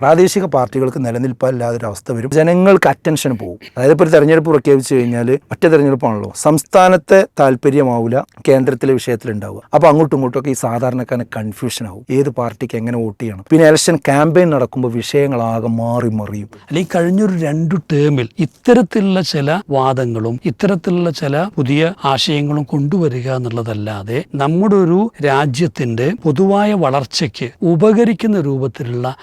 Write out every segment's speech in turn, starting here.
പ്രാദേശിക പാർട്ടികൾക്ക് അവസ്ഥ വരും. ജനങ്ങൾക്ക് അറ്റൻഷൻ പോകും അതായത് ഇപ്പോൾ ഒരു തെരഞ്ഞെടുപ്പ് പ്രഖ്യാപിച്ചു കഴിഞ്ഞാൽ ഒറ്റ തെരഞ്ഞെടുപ്പാണല്ലോ. സംസ്ഥാനത്തെ താല്പര്യമാവില്ല കേന്ദ്രത്തിലെ വിഷയത്തിലുണ്ടാവുക. അപ്പോൾ അങ്ങോട്ടും ഇങ്ങോട്ടും ഒക്കെ ഈ സാധാരണക്കാരന് കൺഫ്യൂഷൻ ആവും. ഏത് പാർട്ടിക്ക് എങ്ങനെ വോട്ട് ചെയ്യണം? പിന്നെ ഇലക്ഷൻ ക്യാമ്പയിൻ നടക്കുമ്പോൾ വിഷയങ്ങളാകെ മാറി മറിയും. അല്ല ഈ കഴിഞ്ഞൊരു രണ്ടു ടേമിൽ ഇത്തരത്തിലുള്ള ചില വാദങ്ങളും ഇത്തരത്തിലുള്ള ചില പുതിയ ആശയങ്ങളും കൊണ്ടുവരിക എന്നുള്ളതല്ലാതെ നമ്മുടെ ഒരു രാജ്യത്തിന്റെ പൊതുവായ വളർച്ചയ്ക്ക് ഉപകരിക്കുന്ന രൂപത്തിലുള്ള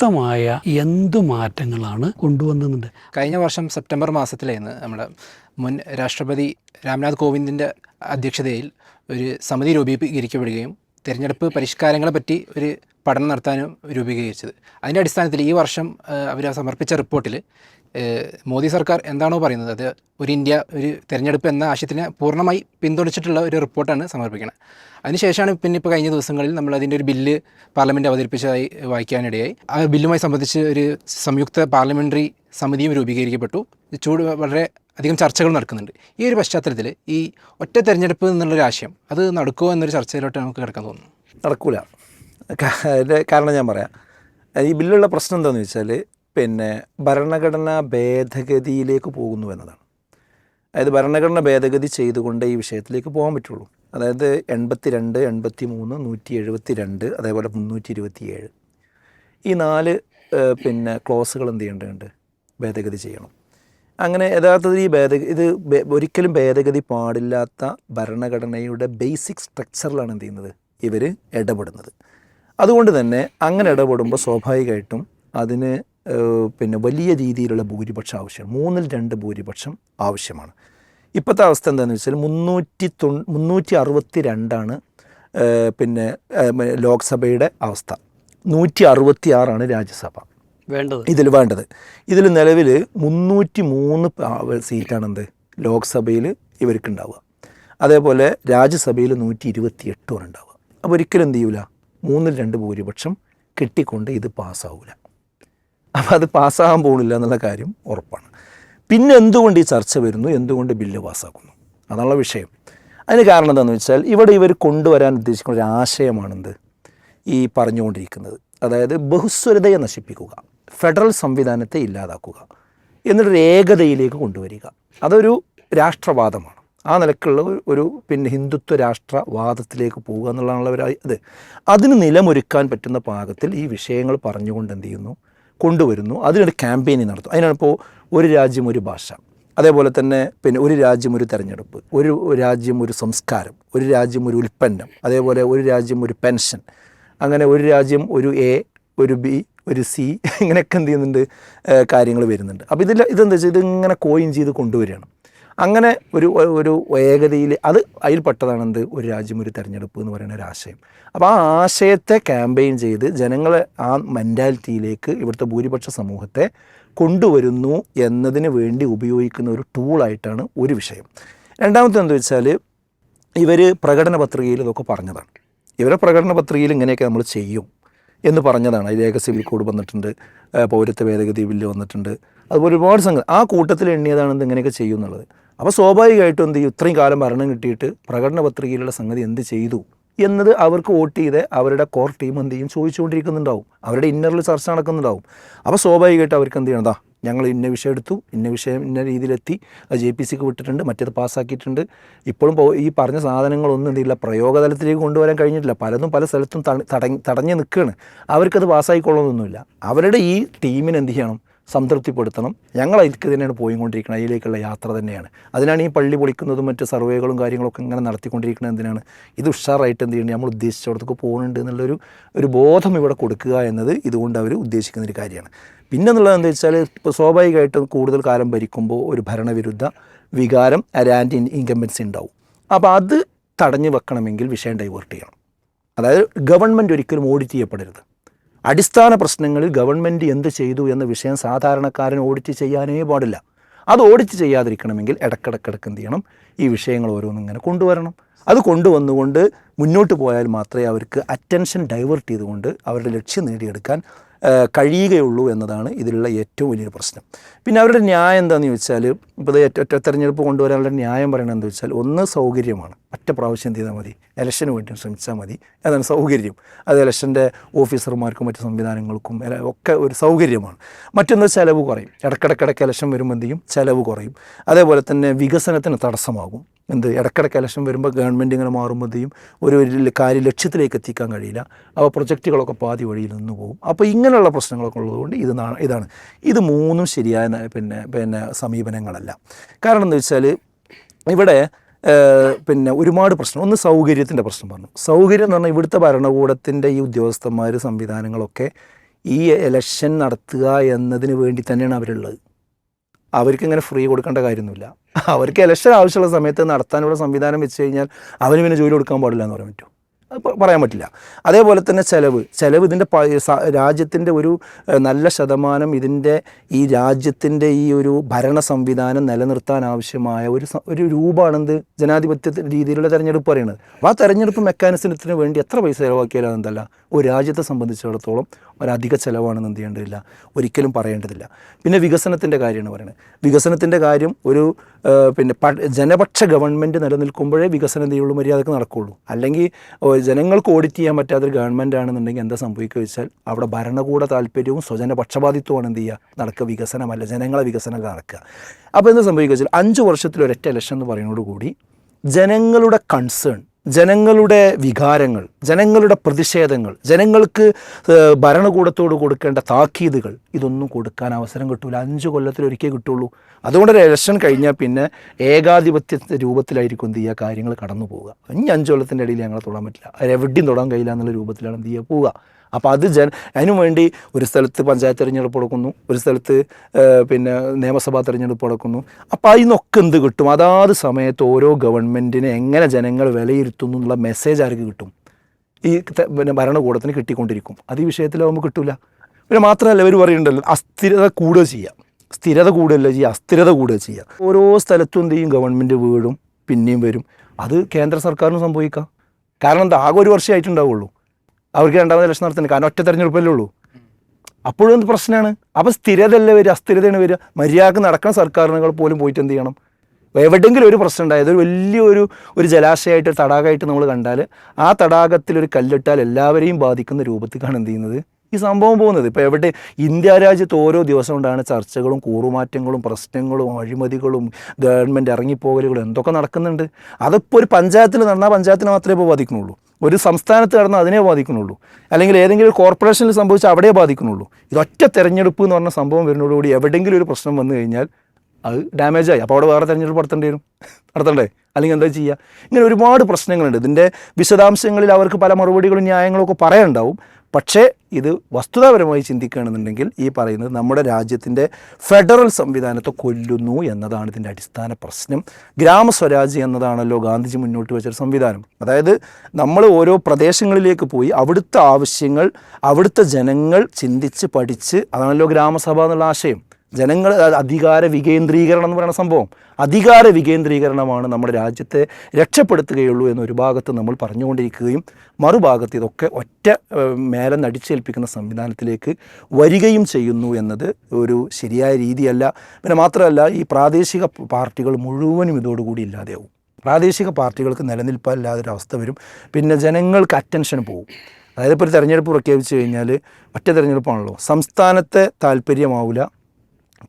ശക്തമായ എന്ത് മാറ്റങ്ങളാണ് കൊണ്ടുവന്നത് കഴിഞ്ഞ വർഷം സെപ്റ്റംബർ മാസത്തിലായിരുന്നു നമ്മുടെ മുൻ രാഷ്ട്രപതി രാംനാഥ് കോവിന്ദിന്റെ അധ്യക്ഷതയിൽ ഒരു സമിതി രൂപീകരിക്കപ്പെടുകയും തിരഞ്ഞെടുപ്പ് പരിഷ്കാരങ്ങളെ പറ്റി ഒരു പഠനം നടത്താനും രൂപീകരിച്ചത്. അതിന്റെ അടിസ്ഥാനത്തിൽ ഈ വർഷം അവർ സമർപ്പിച്ച റിപ്പോർട്ടിൽ മോദി സർക്കാർ എന്താണോ പറയുന്നത്? അത് ഒരു ഇന്ത്യ ഒരു തിരഞ്ഞെടുപ്പ് എന്ന ആശയത്തിനെ പൂർണമായി പിന്തുണച്ചിട്ടുള്ള ഒരു റിപ്പോർട്ടാണ് സമർപ്പിക്കുന്നത് അതിനുശേഷമാണ് പിന്നെ ഇപ്പോൾ കഴിഞ്ഞ ദിവസങ്ങളിൽ നമ്മൾ അതിന്റെ ഒരു ബില്ല് പാർലമെന്റ് അവതരിപ്പിച്ചതായി വായിക്കാനിടയായി. ആ ബില്ലുമായി സംബന്ധിച്ച് ഒരു സംയുക്ത പാർലമെന്ററി സമിതിയും രൂപീകരിക്കപ്പെട്ടു. ചൂട് വളരെ അധികം ചർച്ചകൾ നടക്കുന്നുണ്ട്. ഈ ഒരു പശ്ചാത്തലത്തിൽ ഈ ഒറ്റ തെരഞ്ഞെടുപ്പ് എന്നുള്ളൊരു ആശയം അത് നടക്കുമോ എന്നൊരു ചർച്ചയിലോട്ട് നമുക്ക് കിടക്കാൻ തോന്നുന്നു. നടക്കൂല. കാരണം ഞാൻ പറയാം. ഈ ബില്ലുള്ള പ്രശ്നം എന്താണെന്ന് വെച്ചാൽ പിന്നെ ഭരണഘടനാ ഭേദഗതിയിലേക്ക് പോകുന്നു എന്നതാണ്. അതായത് ഭരണഘടന ഭേദഗതി ചെയ്തുകൊണ്ട് ഈ വിഷയത്തിലേക്ക് പോകാൻ പറ്റുള്ളൂ. അതായത് എൺപത്തി രണ്ട് എൺപത്തി മൂന്ന് നൂറ്റി എഴുപത്തി രണ്ട് അതേപോലെ മുന്നൂറ്റി ഇരുപത്തി ഏഴ് ഈ നാല് പിന്നെ ക്ലോസുകൾ എന്ത് ചെയ്യേണ്ടതുണ്ട്? ഭേദഗതി ചെയ്യണം. അങ്ങനെ യഥാർത്ഥത്തിൽ ഈ ഭേദഗതി ഇത് ഒരിക്കലും ഭേദഗതി പാടില്ലാത്ത ഭരണഘടനയുടെ ബേസിക് സ്ട്രക്ചറിലാണ് എന്ത് ചെയ്യുന്നത്? ഇവർ ഇടപെടുന്നത്. അതുകൊണ്ട് തന്നെ അങ്ങനെ ഇടപെടുമ്പോൾ സ്വാഭാവികമായിട്ടും അതിന് പിന്നെ വലിയ രീതിയിലുള്ള ഭൂരിപക്ഷം ആവശ്യമാണ്. മൂന്നിൽ രണ്ട് ഭൂരിപക്ഷം ആവശ്യമാണ്. ഇപ്പോഴത്തെ അവസ്ഥ എന്താണെന്ന് വെച്ചാൽ മുന്നൂറ്റി തൊ മുന്നൂറ്റി അറുപത്തി രണ്ടാണ് പിന്നെ ലോക്സഭയുടെ അവസ്ഥ. നൂറ്റി അറുപത്തി ആറാണ് രാജ്യസഭ. വേണ്ടത്. ഇതിൽ വേണ്ടത്. ഇതിൽ നിലവിൽ മുന്നൂറ്റി മൂന്ന് സീറ്റാണ് എന്ത് ലോക്സഭയിൽ ഇവർക്ക് ഉണ്ടാവുക അതേപോലെ രാജ്യസഭയിൽ നൂറ്റി ഇരുപത്തി എട്ടുമാണ് ഉണ്ടാവുക. അപ്പോൾ ഒരിക്കലും എന്ത് ചെയ്യൂല? മൂന്നിൽ രണ്ട് ഭൂരിപക്ഷം കിട്ടിക്കൊണ്ട് ഇത് പാസ്സാവില്ല അപ്പോൾ അത് പാസ്സാകാൻ പോകുന്നില്ല എന്നുള്ള കാര്യം ഉറപ്പാണ്. പിന്നെ എന്തുകൊണ്ട് ഈ ചർച്ച വരുന്നു? എന്തുകൊണ്ട് ബില്ല് പാസ്സാക്കുന്നു? അതാണുള്ള വിഷയം. അതിന് കാരണം എന്താണെന്ന് വെച്ചാൽ ഇവിടെ ഇവർ കൊണ്ടുവരാൻ ഉദ്ദേശിക്കുന്ന ഒരു ആശയമാണെന്ത്? ഈ പറഞ്ഞുകൊണ്ടിരിക്കുന്നത്. അതായത് ബഹുസ്വരതയെ നശിപ്പിക്കുക ഫെഡറൽ സംവിധാനത്തെ ഇല്ലാതാക്കുക എന്നിട്ടൊരു ഏകതയിലേക്ക് കൊണ്ടുവരിക. അതൊരു രാഷ്ട്രവാദമാണ്. ആ നിലക്കുള്ള ഒരു- പിന്നെ ഹിന്ദുത്വ രാഷ്ട്രവാദത്തിലേക്ക് പോവുക എന്നുള്ളതാണ് ഒരു ഇത് അതിന് നിലമൊരുക്കാൻ പറ്റുന്ന പാകത്തിൽ ഈ വിഷയങ്ങൾ പറഞ്ഞുകൊണ്ട് എന്ത് ചെയ്യുന്നു? കൊണ്ടുവരുന്നു. അതിനൊരു ക്യാമ്പയിനിങ് നടത്തും. അതിനാണ് ഇപ്പോൾ ഒരു രാജ്യം ഒരു ഭാഷ. അതേപോലെ തന്നെ പിന്നെ ഒരു രാജ്യം ഒരു തെരഞ്ഞെടുപ്പ് ഒരു രാജ്യം ഒരു സംസ്കാരം ഒരു രാജ്യം ഒരു ഉൽപ്പന്നം അതേപോലെ ഒരു രാജ്യം ഒരു പെൻഷൻ അങ്ങനെ ഒരു രാജ്യം ഒരു എ ഒരു ബി ഒരു സി ഇങ്ങനെയൊക്കെ എന്ത് ചെയ്യുന്നുണ്ട് കാര്യങ്ങൾ വരുന്നുണ്ട്. അപ്പോൾ ഇതിൽ ഇതെന്താ വെച്ചാൽ ഇതിങ്ങനെ കോയിൻ ചെയ്ത് കൊണ്ടുവരികയാണ്. അങ്ങനെ ഒരു ഒരു ഏകതയിൽ അത് അതിൽപ്പെട്ടതാണ് എന്ത്? ഒരു രാജ്യം ഒരു തെരഞ്ഞെടുപ്പ് എന്ന് പറയുന്ന ഒരു ആശയം. അപ്പോൾ ആ ആശയത്തെ ക്യാമ്പയിൻ ചെയ്ത് ജനങ്ങളെ ആ മെന്റാലിറ്റിയിലേക്ക് ഇവിടുത്തെ ഭൂരിപക്ഷ സമൂഹത്തെ കൊണ്ടുവരുന്നു എന്നതിന് വേണ്ടി ഉപയോഗിക്കുന്ന ഒരു ടൂളായിട്ടാണ് ഒരു വിഷയം. രണ്ടാമത്തെ എന്താ വെച്ചാൽ ഇവർ പ്രകടന പത്രികയിൽ ഇതൊക്കെ പറഞ്ഞതാണ്. ഇവരെ പ്രകടന പത്രികയിൽ ഇങ്ങനെയൊക്കെ നമ്മൾ ചെയ്യും എന്ന് പറഞ്ഞതാണ്. ഏക സിവിൽ കോഡ് വന്നിട്ടുണ്ട് പൗരത്വ ഭേദഗതി ബില്ല് വന്നിട്ടുണ്ട്. അതുപോലെ ഒരുപാട് സംഘം ആ കൂട്ടത്തിൽ എണ്ണിയതാണ് ഇങ്ങനെയൊക്കെ ചെയ്യും എന്നുള്ളത്. അപ്പോൾ സ്വാഭാവികമായിട്ടും എന്ത് ചെയ്യും? ഇത്രയും കാലം ഭരണം കിട്ടിയിട്ട് പ്രകടന പത്രികയിലുള്ള സംഗതി എന്ത് ചെയ്തു? എന്നത് അവർക്ക് വോട്ട് ചെയ്ത് അവരുടെ കോർ ടീം എന്ത് ചെയ്യും? ചോദിച്ചുകൊണ്ടിരിക്കുന്നുണ്ടാവും. അവരുടെ ഇന്നറിൽ ചർച്ച നടക്കുന്നുണ്ടാവും. അപ്പോൾ സ്വാഭാവികമായിട്ട് അവർക്ക് എന്ത് ചെയ്യണതാ ഞങ്ങൾ ഇന്ന വിഷയം എടുത്തു ഇന്ന വിഷയം ഇന്ന രീതിയിലെത്തി. അത് ജെ പി സിക്ക് വിട്ടിട്ടുണ്ട് മറ്റേത് പാസ്സാക്കിയിട്ടുണ്ട്. ഇപ്പോഴും ഈ പറഞ്ഞ സാധനങ്ങളൊന്നും എന്തില്ല പ്രയോഗതലത്തിലേക്ക് കൊണ്ടുവരാൻ കഴിഞ്ഞിട്ടില്ല. പലതും പല സ്ഥലത്തും തട- തടഞ്ഞ് തടഞ്ഞ് നിൽക്കുകയാണ് അവർക്കത് പാസ്സായിക്കൊള്ളണമെന്നൊന്നുമില്ല അവരുടെ ഈ ടീമിന് എന്ത് ചെയ്യണം? സംതൃപ്തിപ്പെടുത്തണം. ഞങ്ങൾ അതിലേക്ക് തന്നെയാണ് പോയിക്കൊണ്ടിരിക്കുന്നത് അതിലേക്കുള്ള യാത്ര തന്നെയാണ്. അതിനാണ് ഈ പള്ളി പൊളിക്കുന്നതും മറ്റ് സർവേകളും കാര്യങ്ങളൊക്കെ ഇങ്ങനെ നടത്തിക്കൊണ്ടിരിക്കുന്നത് എന്തിനാണ്? ഇത് ഉഷാറായിട്ട് എന്ത് ചെയ്യണം നമ്മൾ ഉദ്ദേശിച്ചിടത്തൊക്കെ പോകുന്നുണ്ട് എന്നുള്ളൊരു ഒരു ബോധം ഇവിടെ കൊടുക്കുക എന്നത് ഇതുകൊണ്ട് അവർ ഉദ്ദേശിക്കുന്ന ഒരു കാര്യമാണ്. പിന്നെ എന്നുള്ളത് എന്താ വെച്ചാൽ ഇപ്പോൾ സ്വാഭാവികമായിട്ടും കൂടുതൽ കാലം ഭരിക്കുമ്പോൾ ഒരു ഭരണവിരുദ്ധ വികാരം ആന്റി ഇൻകമ്പൻസി ഉണ്ടാവും. അപ്പോൾ അത് തടഞ്ഞു വെക്കണമെങ്കിൽ വിഷയം ഡൈവേർട്ട് ചെയ്യണം. അതായത് ഗവൺമെന്റ് ഒരിക്കലും ഓഡിറ്റ് ചെയ്യപ്പെടരുത്. അടിസ്ഥാന പ്രശ്നങ്ങളിൽ ഗവൺമെന്റ് എന്ത് ചെയ്തു എന്ന വിഷയം സാധാരണക്കാരൻ ഓഡിറ്റ് ചെയ്യാനേ പാടില്ല. അത് ഓഡിറ്റ് ചെയ്യാതിരിക്കണമെങ്കിൽ ഇടക്കിടക്കിടക്ക് എന്ത് ചെയ്യണം? ഈ വിഷയങ്ങൾ ഓരോന്നും ഇങ്ങനെ കൊണ്ടുവരണം. അത് കൊണ്ടുവന്നുകൊണ്ട് മുന്നോട്ട് പോയാൽ മാത്രമേ അവർക്ക് അറ്റൻഷൻ ഡൈവേർട്ട് ചെയ്തുകൊണ്ട് അവരുടെ ലക്ഷ്യം നേടിയെടുക്കാൻ കഴിയുകയുള്ളൂ എന്നതാണ് ഇതിലുള്ള ഏറ്റവും വലിയൊരു പ്രശ്നം. പിന്നെ അവരുടെ ന്യായം എന്താണെന്ന് ചോദിച്ചാൽ ഇപ്പോൾ ഒറ്റ തെരഞ്ഞെടുപ്പ് കൊണ്ടുവരാനുള്ള ന്യായം പറയുന്നത് എന്താ വെച്ചാൽ ഒന്ന് സൗകര്യമാണ്. ഒറ്റ പ്രാവശ്യം എന്ത് ചെയ്താൽ മതി. ഇലക്ഷന് വേണ്ടി ശ്രമിച്ചാൽ മതി. അതാണ് സൗകര്യം. അത് ഇലക്ഷന്റെ ഓഫീസർമാർക്കും മറ്റു സംവിധാനങ്ങൾക്കും ഒക്കെ ഒരു സൗകര്യമാണ്. മറ്റൊന്ന് ചിലവ് കുറയും. ഇടക്കിടക്കിടക്ക് ഇലക്ഷൻ വരുമ്പോൾ എന്ത് ചെയ്യും? ചിലവ് കുറയും. അതേപോലെ തന്നെ വികസനത്തിന് തടസ്സമാകും. എന്ത് ഇടക്കിടക്ക് ഇലക്ഷൻ വരുമ്പോൾ ഗവൺമെന്റ് ഇങ്ങനെ മാറുമ്പോഴത്തേയും ഒരു കാര്യം ലക്ഷ്യത്തിലേക്ക് എത്തിക്കാൻ കഴിയില്ല. അപ്പോൾ പ്രൊജക്റ്റുകളൊക്കെ പാതി വഴിയിൽ നിന്ന് പോകും. അപ്പോൾ ഇങ്ങനെയുള്ള പ്രശ്നങ്ങളൊക്കെ ഉള്ളതുകൊണ്ട് ഇത് ഇതാണ്. ഇത് മൂന്നും ശരിയായ പിന്നെ പിന്നെ സമീപനങ്ങളല്ല. കാരണം എന്താ വെച്ചാൽ ഇവിടെ പിന്നെ ഒരുപാട് പ്രശ്നം. ഒന്ന് സൗകര്യത്തിന്റെ പ്രശ്നം പറഞ്ഞു. സൗകര്യം എന്ന് പറഞ്ഞാൽ ഇവിടുത്തെ ഭരണകൂടത്തിന്റെ ഈ ഉദ്യോഗസ്ഥന്മാർ സംവിധാനങ്ങളൊക്കെ ഈ ഇലക്ഷൻ നടത്തുക എന്നതിന് വേണ്ടി തന്നെയാണ് അവരുള്ളത്. അവർക്ക് ഇങ്ങനെ ഫ്രീ കൊടുക്കേണ്ട കാര്യമൊന്നുമില്ല. അവർക്ക് ഇലക്ഷൻ ആവശ്യമുള്ള സമയത്ത് നടത്താനുള്ള സംവിധാനം വെച്ച് കഴിഞ്ഞാൽ അവന് പിന്നെ ജോലി കൊടുക്കാൻ പാടില്ല എന്ന് പറയാൻ പറ്റും. പറയാൻ പറ്റില്ല. അതേപോലെ തന്നെ ചിലവ്. ചിലവ് ഇതിന്റെ രാജ്യത്തിന്റെ ഒരു നല്ല ശതമാനം ഇതിന്റെ ഈ രാജ്യത്തിന്റെ ഈ ഒരു ഭരണ സംവിധാനം നിലനിർത്താൻ ആവശ്യമായ ഒരു ഒരു രൂപമാണെന്ത് ജനാധിപത്യ രീതിയിലുള്ള തെരഞ്ഞെടുപ്പ് പറയുന്നത് അപ്പോൾ ആ തെരഞ്ഞെടുപ്പ് മെക്കാനിസത്തിന് വേണ്ടി എത്ര പൈസ ചിലവാക്കിയാലും എന്തല്ല ഒരു രാജ്യത്തെ സംബന്ധിച്ചിടത്തോളം ഒരധിക ചിലവാണെന്ന് എന്ത് ചെയ്യേണ്ടതില്ല? ഒരിക്കലും പറയേണ്ടതില്ല. പിന്നെ വികസനത്തിന്റെ കാര്യമാണ് പറയുന്നത് വികസനത്തിന്റെ കാര്യം ഒരു പിന്നെ ജനപക്ഷ ഗവൺമെന്റ് നിലനിൽക്കുമ്പോഴേ വികസനം എന്ത് ചെയ്യുള്ളൂ? മര്യാദയ്ക്ക് നടക്കുകയുള്ളൂ അല്ലെങ്കിൽ ജനങ്ങൾക്ക് ഓഡിറ്റ് ചെയ്യാൻ പറ്റാത്തൊരു ഗവൺമെന്റ് ആണെന്നുണ്ടെങ്കിൽ എന്താ സംഭവിക്കുക വെച്ചാൽ അവിടെ ഭരണകൂട താല്പര്യവും സ്വജന പക്ഷപാതിത്വമാണ് എന്ത് ചെയ്യുക? നടക്കുക. വികസനമല്ല ജനങ്ങളെ വികസനമല്ല നടക്കുക. അപ്പോൾ എന്താ സംഭവിക്കുക വെച്ചാൽ അഞ്ച് വർഷത്തിൽ ഒരൊറ്റ ഇലക്ഷൻ എന്ന് പറയുന്നതോടുകൂടി ജനങ്ങളുടെ കൺസേൺ ജനങ്ങളുടെ വികാരങ്ങൾ ജനങ്ങളുടെ പ്രതിഷേധങ്ങൾ ജനങ്ങൾക്ക് ഭരണകൂടത്തോട് കൊടുക്കേണ്ട താക്കീതുകൾ ഇതൊന്നും കൊടുക്കാൻ അവസരം കിട്ടൂല. അഞ്ച് കൊല്ലത്തിൽ ഒരിക്കൽ കിട്ടുള്ളൂ. അതുകൊണ്ട് ഇലക്ഷൻ കഴിഞ്ഞാൽ പിന്നെ ഏകാധിപത്യ രൂപത്തിലായിരിക്കും എന്ത് ചെയ്യുക? കാര്യങ്ങൾ കടന്നു പോവുക ഇനി അഞ്ച് കൊല്ലത്തിന്റെ ഇടയിൽ ഞങ്ങളെ തൊടാൻ പറ്റില്ല. അവരെവിടെയും തൊടാൻ കഴിയില്ല എന്നുള്ള രൂപത്തിലാണ് എന്ത് ചെയ്യുക? പോവുക. അപ്പോൾ അത് ജന അതിനുവേണ്ടി ഒരു സ്ഥലത്ത് പഞ്ചായത്ത് തെരഞ്ഞെടുപ്പ് നടക്കുന്നു ഒരു സ്ഥലത്ത് പിന്നെ നിയമസഭാ തെരഞ്ഞെടുപ്പ് നടക്കുന്നു അപ്പോൾ അതിനൊക്കെ എന്ത് കിട്ടും? അതാത് സമയത്ത് ഓരോ ഗവൺമെന്റിനെ എങ്ങനെ ജനങ്ങൾ വിലയിരുത്തുന്നു എന്നുള്ള മെസ്സേജ് ആർക്ക് കിട്ടും? ഈ പിന്നെ ഭരണകൂടത്തിന് കിട്ടിക്കൊണ്ടിരിക്കും. അത് ഈ വിഷയത്തിലാവുമ്പോൾ കിട്ടില്ല പിന്നെ മാത്രമല്ല ഇവർ പറയുന്നുണ്ടല്ലോ അസ്ഥിരത കൂടുക ചെയ്യുക സ്ഥിരത കൂടുകയല്ല ചെയ്യുക അസ്ഥിരത കൂടുക ചെയ്യുക ഓരോ സ്ഥലത്തും എന്ത് ചെയ്യും? ഗവൺമെന്റ് വീടും പിന്നെയും വരും. അത് കേന്ദ്ര സർക്കാരിന് സംഭവിക്കാം. കാരണം എന്താ? ആകെ ഒരു വർഷമായിട്ടുണ്ടാവുള്ളൂ അവർക്ക് രണ്ടാമത് ഇലക്ഷൻ നടത്തുന്നത് കാരണം ഒറ്റ തെരഞ്ഞെടുപ്പല്ലേ ഉള്ളൂ. അപ്പോഴും എന്ത് പ്രശ്നമാണ് അപ്പോൾ സ്ഥിരതയല്ലേ വരിക? അസ്ഥിരതയാണ് വരിക. മര്യാദയ്ക്ക് നടക്കുന്ന സർക്കാരിനുകൾ പോലും പോയിട്ട് എന്ത് ചെയ്യണം? എവിടെങ്കിലും ഒരു പ്രശ്നം ഉണ്ടായത് ഒരു വലിയൊരു ഒരു ജലാശയമായിട്ട് തടാകമായിട്ട് നമ്മൾ കണ്ടാൽ ആ തടാകത്തിൽ ഒരു കല്ലിട്ടാൽ എല്ലാവരെയും ബാധിക്കുന്ന രൂപത്തിലാണ് എന്ത് ചെയ്യുന്നത്? ഈ സംഭവം പോകുന്നത്. ഇപ്പോൾ എവിടെ ഇന്ത്യ രാജ്യത്ത് ഓരോ ദിവസം കൊണ്ടാണ് ചർച്ചകളും കൂറുമാറ്റങ്ങളും പ്രശ്നങ്ങളും അഴിമതികളും ഗവൺമെന്റ് ഇറങ്ങിപ്പോകലുകളും എന്തൊക്കെ നടക്കുന്നുണ്ട്? അതിപ്പോൾ ഒരു പഞ്ചായത്തിൽ നടന്നാൽ പഞ്ചായത്തിനെ മാത്രമേ ഇപ്പോൾ ബാധിക്കുന്നുള്ളൂ. ഒരു സംസ്ഥാനത്ത് നടന്നാൽ അതിനെ ബാധിക്കുന്നുള്ളൂ. അല്ലെങ്കിൽ ഏതെങ്കിലും ഒരു കോർപ്പറേഷനിൽ സംഭവിച്ചാൽ അവിടെ ബാധിക്കുന്നുള്ളൂ. ഇതൊറ്റ തെരഞ്ഞെടുപ്പ് എന്ന് പറഞ്ഞ സംഭവം വരുന്നതോടുകൂടി എവിടെയെങ്കിലും ഒരു പ്രശ്നം വന്നു കഴിഞ്ഞാൽ അത് ഡാമേജ് ആയി. അപ്പോൾ അവിടെ വേറെ തെരഞ്ഞെടുപ്പ് നടത്തേണ്ടി വരും. നടത്തണ്ടേ? അല്ലെങ്കിൽ എന്താ ചെയ്യുക ഇങ്ങനെ ഒരുപാട് പ്രശ്നങ്ങളുണ്ട്. ഇതിന്റെ വിശദാംശങ്ങളിൽ അവർക്ക് പല മറുപടികളും ന്യായങ്ങളും ഒക്കെ പറയാനുണ്ടാവും. പക്ഷേ ഇത് വസ്തുതാപരമായി ചിന്തിക്കുകയാണെന്നുണ്ടെങ്കിൽ ഈ പറയുന്നത് നമ്മുടെ രാജ്യത്തിന്റെ ഫെഡറൽ സംവിധാനത്തെ കൊല്ലുന്നു എന്നതാണ് ഇതിന്റെ അടിസ്ഥാന പ്രശ്നം. ഗ്രാമസ്വരാജ് എന്നതാണല്ലോ ഗാന്ധിജി മുന്നോട്ട് വെച്ചൊരു സംവിധാനം. അതായത് നമ്മൾ ഓരോ പ്രദേശങ്ങളിലേക്ക് പോയി അവിടുത്തെ ആവശ്യങ്ങൾ അവിടുത്തെ ജനങ്ങൾ ചിന്തിച്ച് പഠിച്ച് അതാണല്ലോ ഗ്രാമസഭ എന്നുള്ള ആശയം. ജനങ്ങൾ അധികാര വികേന്ദ്രീകരണം എന്ന് പറയുന്ന സംഭവം. അധികാര വികേന്ദ്രീകരണമാണ് നമ്മുടെ രാജ്യത്തെ രക്ഷപ്പെടുത്തുകയുള്ളൂ എന്ന് ഒരു ഭാഗത്ത് നമ്മൾ പറഞ്ഞുകൊണ്ടിരിക്കുകയും മറുഭാഗത്ത് ഇതൊക്കെ ഒറ്റ മേലെ നടിച്ചേൽപ്പിക്കുന്ന സംവിധാനത്തിലേക്ക് വരികയും ചെയ്യുന്നു എന്നത് ഒരു ശരിയായ രീതിയല്ല. പിന്നെ മാത്രമല്ല ഈ പ്രാദേശിക പാർട്ടികൾ മുഴുവനും ഇതോടുകൂടി ഇല്ലാതെയാവും. പ്രാദേശിക പാർട്ടികൾക്ക് നിലനിൽപ്പില്ലാതെ ഒരു അവസ്ഥ വരും. പിന്നെ ജനങ്ങൾക്ക് അറ്റൻഷൻ പോകും അതായത് ഇപ്പോൾ ഒരു തെരഞ്ഞെടുപ്പ് പ്രഖ്യാപിച്ചു കഴിഞ്ഞാൽ ഒറ്റ തെരഞ്ഞെടുപ്പാണല്ലോ. സംസ്ഥാനത്തെ താല്പര്യമാവില്ല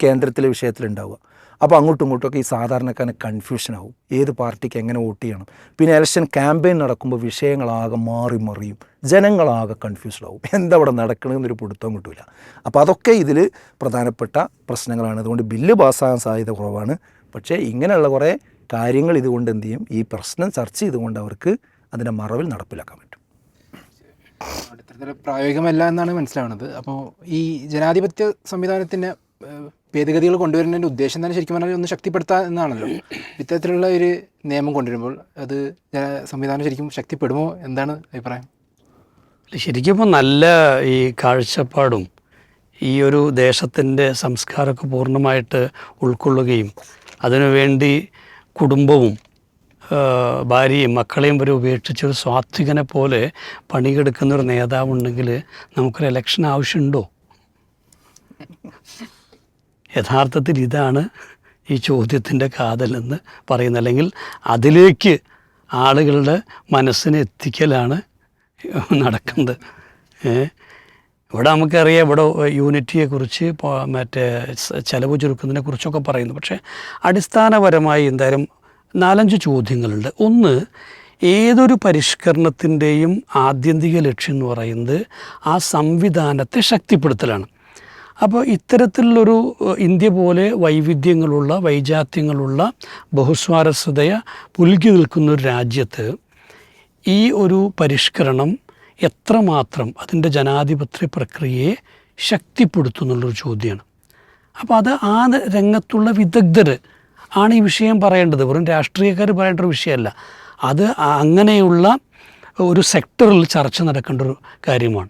കേന്ദ്രത്തിലെ വിഷയത്തിലുണ്ടാവുക. അപ്പോൾ അങ്ങോട്ടും ഇങ്ങോട്ടുമൊക്കെ ഈ സാധാരണക്കാരന് കൺഫ്യൂഷൻ ആവും. ഏത് പാർട്ടിക്ക് എങ്ങനെ വോട്ട് ചെയ്യണം? പിന്നെ ഇലക്ഷൻ ക്യാമ്പയിൻ നടക്കുമ്പോൾ വിഷയങ്ങളാകെ മാറി മറിയും. ജനങ്ങളാകെ കൺഫ്യൂസ്ഡ് ആവും. എന്താ അവിടെ നടക്കണമെന്നൊരു പിടുത്തം കിട്ടില്ല അപ്പോൾ അതൊക്കെ ഇതിൽ പ്രധാനപ്പെട്ട പ്രശ്നങ്ങളാണ്. അതുകൊണ്ട് ബില്ല് പാസ്സാകാൻ സാധ്യത കുറവാണ്. പക്ഷേ ഇങ്ങനെയുള്ള കുറേ കാര്യങ്ങൾ ഇതുകൊണ്ട് എന്ത് ചെയ്യും? ഈ പ്രശ്നം ചർച്ച ചെയ്തുകൊണ്ട് അവർക്ക് അതിന്റെ മറവിൽ നടപ്പിലാക്കാൻ പറ്റും. പ്രായോഗികമല്ല എന്നാണ് മനസ്സിലാവുന്നത്. അപ്പോൾ ഈ ജനാധിപത്യ സംവിധാനത്തിന് ഏഹ്, ഭേദഗതികൾ കൊണ്ടുവരുന്നതിന്റെ ഉദ്ദേശം തന്നെ ശരിക്കും പറഞ്ഞാൽ ഒന്ന് ശക്തിപ്പെടുത്തുക എന്നാണല്ലോ. ഇത്തരത്തിലുള്ള ഒരു നിയമം കൊണ്ടുവരുമ്പോൾ അത് സംവിധാനം ശരിക്കും ശക്തിപ്പെടുമോ? എന്താണ് അഭിപ്രായം? ശരിക്കും ഇപ്പോൾ നല്ല ഈ കാഴ്ചപ്പാടും ഈ ഒരു ദേശത്തിന്റെ സംസ്കാരമൊക്കെ പൂർണമായിട്ട് ഉൾക്കൊള്ളുകയും അതിനുവേണ്ടി കുടുംബവും ഭാര്യയും മക്കളെയും വരെ ഉപേക്ഷിച്ച് ഒരു സ്വാത്വികനെ പോലെ പണിയെടുക്കുന്ന ഒരു നേതാവുണ്ടെങ്കിൽ നമുക്കൊരു ഇലക്ഷൻ ആവശ്യമുണ്ടോ? യഥാർത്ഥത്തിൽ ഇതാണ് ഈ ചോദ്യത്തിന്റെ കാതലെന്ന് പറയുന്നത്. അല്ലെങ്കിൽ അതിലേക്ക് ആളുകളുടെ മനസ്സിനെ എത്തിക്കലാണ് നടക്കുന്നത്? ഇവിടെ നമുക്കറിയാം ഇവിടെ യൂണിറ്റിയെക്കുറിച്ച് മറ്റേ ചെലവ് ചുരുക്കുന്നതിനെ കുറിച്ചൊക്കെ പറയുന്നു. പക്ഷേ അടിസ്ഥാനപരമായി എന്തായാലും നാലഞ്ച് ചോദ്യങ്ങളുണ്ട്. ഒന്ന് ഏതൊരു പരിഷ്കരണത്തിന്റെയും ആത്യന്തിക ലക്ഷ്യം എന്ന് പറയുന്നത് ആ സംവിധാനത്തെ ശക്തിപ്പെടുത്തലാണ്. അപ്പോൾ ഇത്തരത്തിലുള്ളൊരു ഇന്ത്യ പോലെ വൈവിധ്യങ്ങളുള്ള വൈജാത്യങ്ങളുള്ള ബഹുസ്വാരസ്യതയ പുലുകി നിൽക്കുന്ന ഒരു രാജ്യത്ത് ഈ ഒരു പരിഷ്കരണം എത്രമാത്രം അതിന്റെ ജനാധിപത്യ പ്രക്രിയയെ ശക്തിപ്പെടുത്തുന്നുള്ളൊരു ചോദ്യമാണ് അപ്പോൾ അത് ആ രംഗത്തുള്ള വിദഗ്ധർ ആണ് ഈ വിഷയം പറയേണ്ടത്. വെറും രാഷ്ട്രീയക്കാർ പറയേണ്ട ഒരു വിഷയമല്ല. അത് അങ്ങനെയുള്ള ഒരു സെക്ടറിൽ ചർച്ച നടക്കേണ്ട ഒരു കാര്യമാണ്.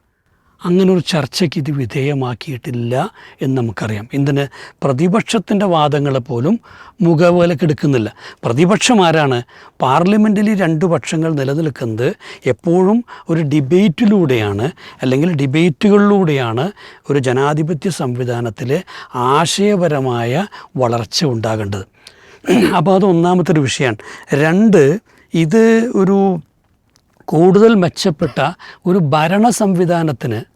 അങ്ങനെ ഒരു ചർച്ചയ്ക്ക് ഇത് വിധേയമാക്കിയിട്ടില്ല എന്ന് നമുക്കറിയാം. എന്തിന്? പ്രതിപക്ഷത്തിന്റെ വാദങ്ങളെ പോലും മുഖവിലക്കെടുക്കുന്നില്ല പ്രതിപക്ഷം ആരാണ്? പാർലമെന്റിൽ രണ്ട് പക്ഷങ്ങൾ നിലനിൽക്കുന്നത് എപ്പോഴും ഒരു ഡിബേറ്റിലൂടെയാണ് അല്ലെങ്കിൽ ഡിബേറ്റുകളിലൂടെയാണ് ഒരു ജനാധിപത്യ സംവിധാനത്തിൽ ആശയപരമായ വളർച്ച ഉണ്ടാകേണ്ടത്. അപ്പോൾ അത് ഒന്നാമത്തെ ഒരു വിഷയമാണ്. രണ്ട് ഇത് ഒരു കൂടുതൽ മെച്ചപ്പെട്ട ഒരു ഭരണ സംവിധാനത്തിന്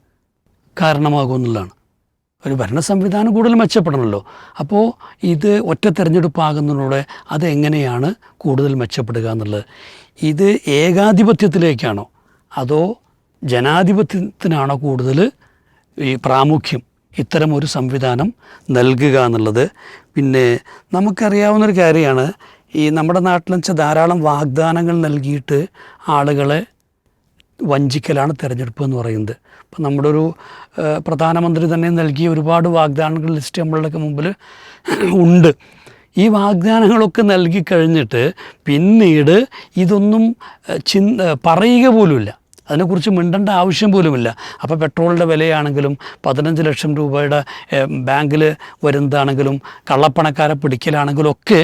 കാരണമാകുമെന്നുള്ളതാണ്. ഒരു ഭരണ സംവിധാനം കൂടുതൽ മെച്ചപ്പെടണമല്ലോ അപ്പോൾ ഇത് ഒറ്റ തിരഞ്ഞെടുപ്പാകുന്നതിലൂടെ അതെങ്ങനെയാണ് കൂടുതൽ മെച്ചപ്പെടുക എന്നുള്ളത്? ഇത് ഏകാധിപത്യത്തിലേക്കാണോ? അതോ ജനാധിപത്യത്തിനാണോ കൂടുതൽ ഈ പ്രാമുഖ്യം? ഇത്തരം ഒരു സംവിധാനം നൽകുക എന്നുള്ളത്. പിന്നെ നമുക്കറിയാവുന്നൊരു കാര്യമാണ്. ഈ നമ്മുടെ നാട്ടിലെന്ന് വെച്ചാൽ ധാരാളം വാഗ്ദാനങ്ങൾ നൽകിയിട്ട് ആളുകളെ വഞ്ചിക്കലാണ് തിരഞ്ഞെടുപ്പ് എന്ന് പറയുന്നത്. ഇപ്പം നമ്മുടെ ഒരു പ്രധാനമന്ത്രി തന്നെ നൽകിയ ഒരുപാട് വാഗ്ദാനങ്ങൾ ലിസ്റ്റ് നമ്മളുടെയൊക്കെ മുമ്പിൽ ഉണ്ട്. ഈ വാഗ്ദാനങ്ങളൊക്കെ നൽകി കഴിഞ്ഞിട്ട് പിന്നീട് ഇതൊന്നും ചിന്ത പറയുക പോലുമില്ല. അതിനെക്കുറിച്ച് മിണ്ടേണ്ട ആവശ്യം പോലുമില്ല. അപ്പോൾ പെട്രോളിന്റെ വിലയാണെങ്കിലും പതിനഞ്ച് ലക്ഷം രൂപയുടെ ബാങ്കിൽ വരുന്നതാണെങ്കിലും കള്ളപ്പണക്കാരെ പിടിക്കലാണെങ്കിലും ഒക്കെ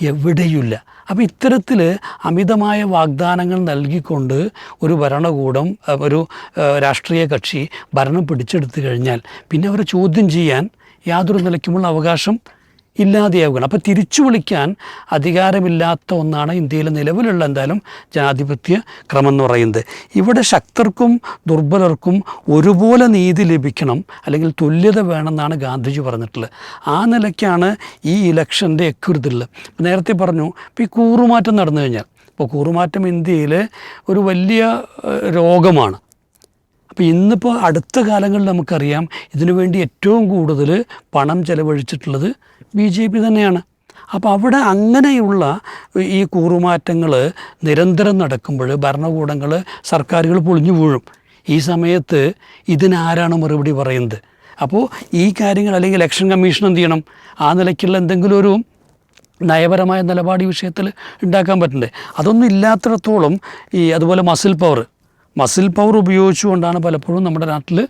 എവിടെയുമില്ല. അപ്പോൾ ഇത്തരത്തിൽ അമിതമായ വാഗ്ദാനങ്ങൾ നൽകിക്കൊണ്ട് ഒരു ഭരണകൂടം ഒരു രാഷ്ട്രീയ കക്ഷി ഭരണം പിടിച്ചെടുത്തു കഴിഞ്ഞാൽ പിന്നെ അവരെ ചോദ്യം ചെയ്യാൻ യാതൊരു നിലയ്ക്കുമുള്ള അവകാശം ഇല്ലാതെയാവുകയാണ്. അപ്പോൾ തിരിച്ചു വിളിക്കാൻ അധികാരമില്ലാത്ത ഒന്നാണ് ഇന്ത്യയിലെ നിലവിലുള്ള എന്തായാലും ജനാധിപത്യ ക്രമം എന്ന് പറയുന്നത്. ഇവിടെ ശക്തർക്കും ദുർബലർക്കും ഒരുപോലെ നീതി ലഭിക്കണം അല്ലെങ്കിൽ തുല്യത വേണമെന്നാണ് ഗാന്ധിജി പറഞ്ഞിട്ടുള്ളത്. ആ നിലയ്ക്കാണ് ഈ ഇലക്ഷന്റെ എക്കുരുതുള്ളത് നേരത്തെ പറഞ്ഞു ഇപ്പോൾ ഈ കൂറുമാറ്റം നടന്നു കഴിഞ്ഞാൽ ഇപ്പോൾ കൂറുമാറ്റം ഇന്ത്യയിൽ ഒരു വലിയ രോഗമാണ്. അപ്പോൾ ഇന്നിപ്പോൾ അടുത്ത കാലങ്ങളിൽ നമുക്കറിയാം. ഇതിനു വേണ്ടി ഏറ്റവും കൂടുതൽ പണം ചെലവഴിച്ചിട്ടുള്ളത് ബി ജെ പി തന്നെയാണ്. അപ്പോൾ അവിടെ അങ്ങനെയുള്ള ഈ കൂറുമാറ്റങ്ങൾ നിരന്തരം നടക്കുമ്പോൾ ഭരണകൂടങ്ങൾ സർക്കാരുകൾ പൊളിഞ്ഞു വീഴും. ഈ സമയത്ത് ഇതിനാരാണ് മറുപടി പറയുന്നത്? അപ്പോൾ ഈ കാര്യങ്ങൾ അല്ലെങ്കിൽ ഇലക്ഷൻ കമ്മീഷൻ എന്ത് ചെയ്യണം? ആ നിലയ്ക്കുള്ള എന്തെങ്കിലും ഒരു നയപരമായ നിലപാട് ഈ വിഷയത്തിൽ ഉണ്ടാക്കാൻ പറ്റുന്നുണ്ട്. അതൊന്നും ഇല്ലാത്തിടത്തോളം ഈ അതുപോലെ മസിൽ പവർ മസിൽ പവർ ഉപയോഗിച്ചുകൊണ്ടാണ് പലപ്പോഴും നമ്മുടെ നാട്ടിൽ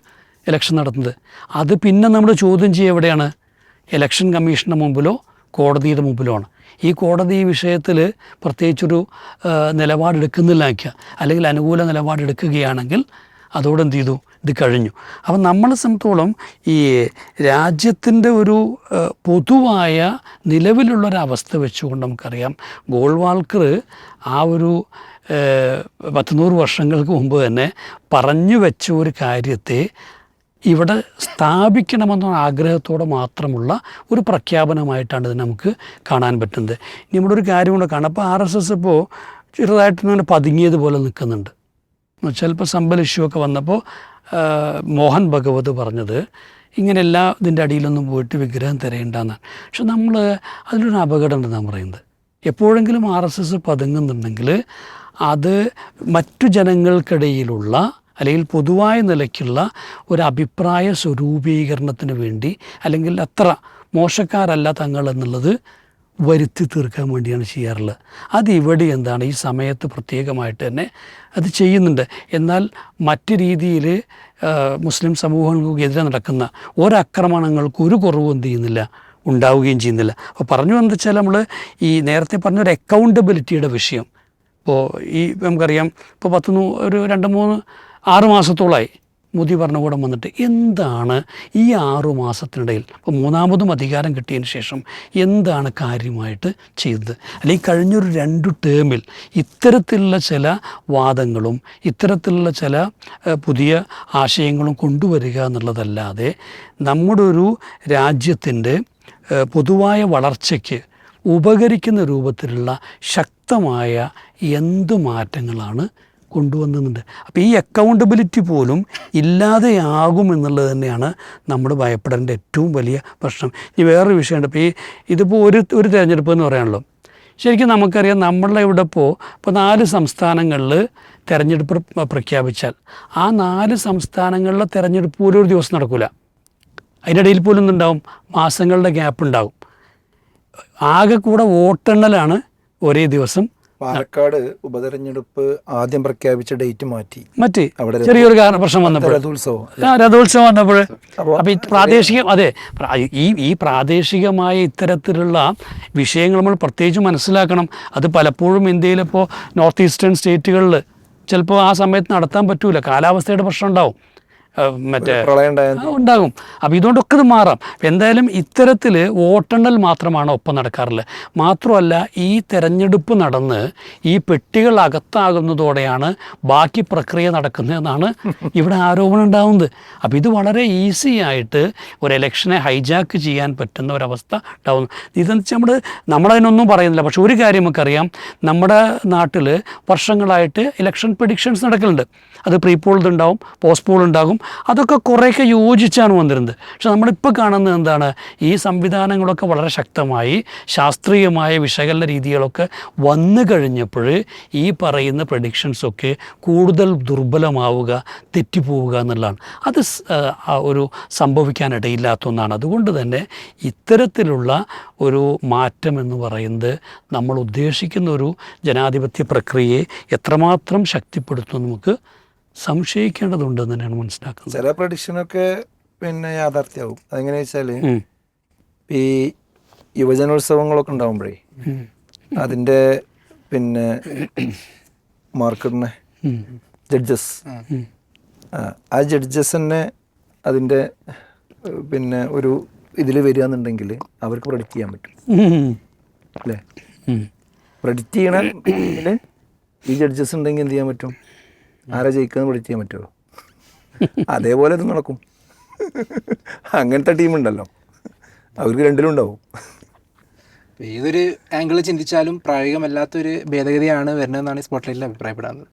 ഇലക്ഷൻ നടത്തുന്നത്. അത് പിന്നെ നമ്മൾ ചോദ്യം ചെയ്യുക എവിടെയാണ്? ഇലക്ഷൻ കമ്മീഷന്റെ മുമ്പിലോ കോടതിയുടെ മുമ്പിലോ ആണ്. ഈ കോടതി ഈ വിഷയത്തിൽ പ്രത്യേകിച്ചൊരു ആ, നിലപാടെടുക്കുന്നില്ല വയ്ക്കുക അല്ലെങ്കിൽ അനുകൂല നിലപാടെടുക്കുകയാണെങ്കിൽ അതോടെ എന്ത് ചെയ്തു? ഇത് കഴിഞ്ഞു. അപ്പം നമ്മളെ സംബന്ധിച്ചോളം ഈ രാജ്യത്തിന്റെ ഒരു പൊതുവായ നിലവിലുള്ളൊരവസ്ഥ വെച്ചുകൊണ്ട് നമുക്കറിയാം. ഗോൾവാൾക്കർ ആ ഒരു ആ, പത്തുനൂറ് വർഷങ്ങൾക്ക് മുമ്പ് തന്നെ പറഞ്ഞു വെച്ച ഒരു കാര്യത്തെ ഇവിടെ സ്ഥാപിക്കണമെന്ന ആഗ്രഹത്തോടെ മാത്രമുള്ള ഒരു പ്രഖ്യാപനമായിട്ടാണ് ഇത് നമുക്ക് കാണാൻ പറ്റുന്നത്. ഇനി ഇവിടെ ഒരു കാര്യം കൂടെ കാണാം. അപ്പോൾ ആർ എസ് എസ് ഇപ്പോൾ ചെറുതായിട്ട് ഇങ്ങനെ പതുങ്ങിയതുപോലെ നിൽക്കുന്നുണ്ട്. ഇപ്പോൾ സമ്പൽ ഇഷ്യൂ ഒക്കെ വന്നപ്പോൾ മോഹൻ ഭഗവത് പറഞ്ഞത് ഇങ്ങനെ എല്ലാ ഇതിന്റെ അടിയിലൊന്നും പോയിട്ട് വിഗ്രഹം തിരയേണ്ടെന്നാണ് പക്ഷെ നമ്മൾ അതിലൊരു അപകടം ഉണ്ടെന്നാണ് പറയുന്നത്. എപ്പോഴെങ്കിലും ആർ എസ് എസ് പതുങ്ങുന്നുണ്ടെങ്കിൽ അത് മറ്റു ജനങ്ങൾക്കിടയിലുള്ള അല്ലെങ്കിൽ പൊതുവായ നിലയ്ക്കുള്ള ഒരു അഭിപ്രായ സ്വരൂപീകരണത്തിന് വേണ്ടി അല്ലെങ്കിൽ അത്ര മോശക്കാരല്ല തങ്ങൾ എന്നുള്ളത് വരുത്തി തീർക്കാൻ വേണ്ടിയാണ് ചെയ്യാറുള്ളത്. അത് ഇവിടെ എന്താണ്? ഈ സമയത്ത് പ്രത്യേകമായിട്ട് തന്നെ അത് ചെയ്യുന്നുണ്ട്. എന്നാൽ മറ്റ് രീതിയിൽ മുസ്ലിം സമൂഹങ്ങൾക്കെതിരെ നടക്കുന്ന ഒരാക്രമണങ്ങൾക്ക് ഒരു കുറവും എന്ത് ചെയ്യുന്നില്ല? ഉണ്ടാവുകയും ചെയ്യുന്നില്ല. അപ്പോൾ പറഞ്ഞു എന്താ വെച്ചാൽ നമ്മൾ ഈ നേരത്തെ പറഞ്ഞ ഒരു അക്കൗണ്ടബിലിറ്റിയുടെ വിഷയം. ഇപ്പോൾ ഈ നമുക്കറിയാം ഇപ്പോൾ പത്ത് ഒരു രണ്ട് മൂന്ന് ആറ് മാസത്തോളമായി മോദി ഭരണകൂടം വന്നിട്ട് എന്താണ് ഈ ആറു മാസത്തിനിടയിൽ ഇപ്പോൾ മൂന്നാമതും അധികാരം കിട്ടിയതിന് ശേഷം എന്താണ് കാര്യമായിട്ട് ചെയ്തത്? അല്ലെങ്കിൽ കഴിഞ്ഞൊരു രണ്ട് ടേമിൽ ഇത്തരത്തിലുള്ള ചില വാദങ്ങളും ഇത്തരത്തിലുള്ള ചില പുതിയ ആശയങ്ങളും കൊണ്ടുവരിക എന്നുള്ളതല്ലാതെ നമ്മുടെ ഒരു രാജ്യത്തിന്റെ പൊതുവായ വളർച്ചയ്ക്ക് ഉപകരിക്കുന്ന രൂപത്തിലുള്ള ശക്തമായ എന്ത് മാറ്റങ്ങളാണ് കൊണ്ടുവന്നുണ്ട് അപ്പോൾ ഈ അക്കൗണ്ടബിലിറ്റി പോലും ഇല്ലാതെയാകും എന്നുള്ളത് തന്നെയാണ് നമ്മൾ ഭയപ്പെടേണ്ട ഏറ്റവും വലിയ പ്രശ്നം. ഇനി വേറൊരു വിഷയമുണ്ട് അപ്പോൾ ഈ ഇതിപ്പോൾ ഒരു ഒരു തിരഞ്ഞെടുപ്പ് എന്ന് പറയാനുള്ളൂ. ശരിക്കും നമുക്കറിയാം നമ്മളുടെ ഇവിടെ ഇപ്പോൾ ഇപ്പോൾ നാല് സംസ്ഥാനങ്ങളിൽ തിരഞ്ഞെടുപ്പ് പ്ര- പ്രഖ്യാപിച്ചാൽ ആ നാല് സംസ്ഥാനങ്ങളിലെ തിരഞ്ഞെടുപ്പ് പോലും ഒരു ദിവസം നടക്കില്ല അതിന്റെ ഇടയിൽ പോലും എന്തുണ്ടാവും മാസങ്ങളുടെ ഗ്യാപ്പ് ഉണ്ടാകും ആകെ കൂടെ വോട്ടെണ്ണലാണ് ഒരേ ദിവസം പാലക്കാട് ഉപതെരഞ്ഞെടുപ്പ് ആദ്യം പ്രഖ്യാപിച്ച ഡേറ്റ് മാറ്റി. മാറ്റി. അവിടെ ചെറിയൊരു കാരണം പ്രശ്നം വന്നപ്പോൾ രഥോത്സവം. രഥോത്സവം വന്നപ്പോൾ അപ്പോൾ ഈ പ്രാദേശിക അതെ ഈ ഈ പ്രാദേശികമായ ഇത്തരത്തിലുള്ള വിഷയങ്ങൾ നമ്മൾ പ്രത്യേകിച്ച് മനസ്സിലാക്കണം. അത് പലപ്പോഴും ഇന്ത്യയിലിപ്പോൾ നോർത്ത് ഈസ്റ്റേൺ സ്റ്റേറ്റുകളിൽ ചിലപ്പോൾ ആ സമയത്ത് നടത്താൻ പറ്റൂല. കാലാവസ്ഥയുടെ പ്രശ്നം ഉണ്ടാവും. മറ്റേ ഉണ്ടാകും. അപ്പോൾ ഇതുകൊണ്ടൊക്കെ ഇത് മാറാം. എന്തായാലും ഇത്തരത്തിൽ വോട്ടെണ്ണൽ മാത്രമാണ് ഒപ്പം നടക്കാറുള്ളത്. മാത്രമല്ല ഈ തെരഞ്ഞെടുപ്പ് നടന്ന് ഈ പെട്ടികൾ അകത്താകുന്നതോടെയാണ് ബാക്കി പ്രക്രിയ നടക്കുന്നതെന്നാണ് ഇവിടെ ആരോപണം ഉണ്ടാകുന്നത് അപ്പോൾ ഇത് വളരെ ഈസി ആയിട്ട് ഒരു ഇലക്ഷനെ ഹൈജാക്ക് ചെയ്യാൻ പറ്റുന്ന ഒരവസ്ഥ ഉണ്ടാകുന്നു ഇതെന്ന് വെച്ചാൽ നമ്മൾ നമ്മളതിനൊന്നും പറയുന്നില്ല. പക്ഷെ ഒരു കാര്യം നമുക്കറിയാം. നമ്മുടെ നാട്ടിൽ വർഷങ്ങളായിട്ട് ഇലക്ഷൻ പ്രഡിക്ഷൻസ് നടക്കലുണ്ട്. അത് പ്രീ പോൾ ഉണ്ടാവും പോസ്റ്റ് പോൾ ഉണ്ടാകും. അതൊക്കെ കുറേയൊക്കെ യോജിച്ചാണ് വന്നിരുന്നത്. പക്ഷെ നമ്മളിപ്പോൾ കാണുന്നത് എന്താണ്? ഈ സംവിധാനങ്ങളൊക്കെ വളരെ ശക്തമായി ശാസ്ത്രീയമായ വിശകലന രീതികളൊക്കെ വന്നു കഴിഞ്ഞപ്പോൾ ഈ പറയുന്ന പ്രഡിക്ഷൻസൊക്കെ കൂടുതൽ ദുർബലമാവുക തെറ്റിപ്പോവുക എന്നുള്ളതാണ്. അത് ഒരു സംഭവിക്കാനിടയില്ലാത്ത ഒന്നാണ് അതുകൊണ്ട് തന്നെ ഇത്തരത്തിലുള്ള ഒരു മാറ്റം എന്ന് പറയുന്നത് നമ്മൾ ഉദ്ദേശിക്കുന്ന ഒരു ജനാധിപത്യ പ്രക്രിയയെ എത്രമാത്രം ശക്തിപ്പെടുത്തും നമുക്ക് സംശയിക്കേണ്ടതുണ്ടെന്ന് തന്നെയാണ് മനസ്സിലാക്കുന്നത്. ചില പ്രഡിക്ഷനൊക്കെ പിന്നെ യാഥാർത്ഥ്യമാവും അതെങ്ങനെ വെച്ചാൽ. ഈ യുവജനോത്സവങ്ങളൊക്കെ ഉണ്ടാവുമ്പോഴേ. അതിന്റെ പിന്നെ മാർക്കറ്റിനെ ജഡ്ജസ് ആ. ജഡ്ജസ് തന്നെ അതിന്റെ പിന്നെ ഒരു ഇതിൽ വരിക എന്നുണ്ടെങ്കിൽ അവർക്ക് പ്രൊഡിക്റ്റ് ചെയ്യാൻ പറ്റും. അല്ലേ. പ്രൊഡിക്റ്റ് ചെയ്യണ ഈ ജഡ്ജസ് ഉണ്ടെങ്കിൽ എന്ത് ചെയ്യാൻ പറ്റും? ആരാ ജയിക്കുന്നത് പ്രൊഡിക്റ്റ് ചെയ്യാൻ പറ്റുമോ അതേപോലെ ഇത് നടക്കും. അങ്ങനത്തെ ടീമുണ്ടല്ലോ അവർക്ക് രണ്ടിലും ഉണ്ടാവും. ഏതൊരു ആംഗിൾ ചിന്തിച്ചാലും പ്രായോഗികമല്ലാത്തൊരു ഭേദഗതിയാണ് വരുന്നതെന്നാണ് സ്പോട്ട്ലൈറ്റിൽ അഭിപ്രായപ്പെടുന്നത്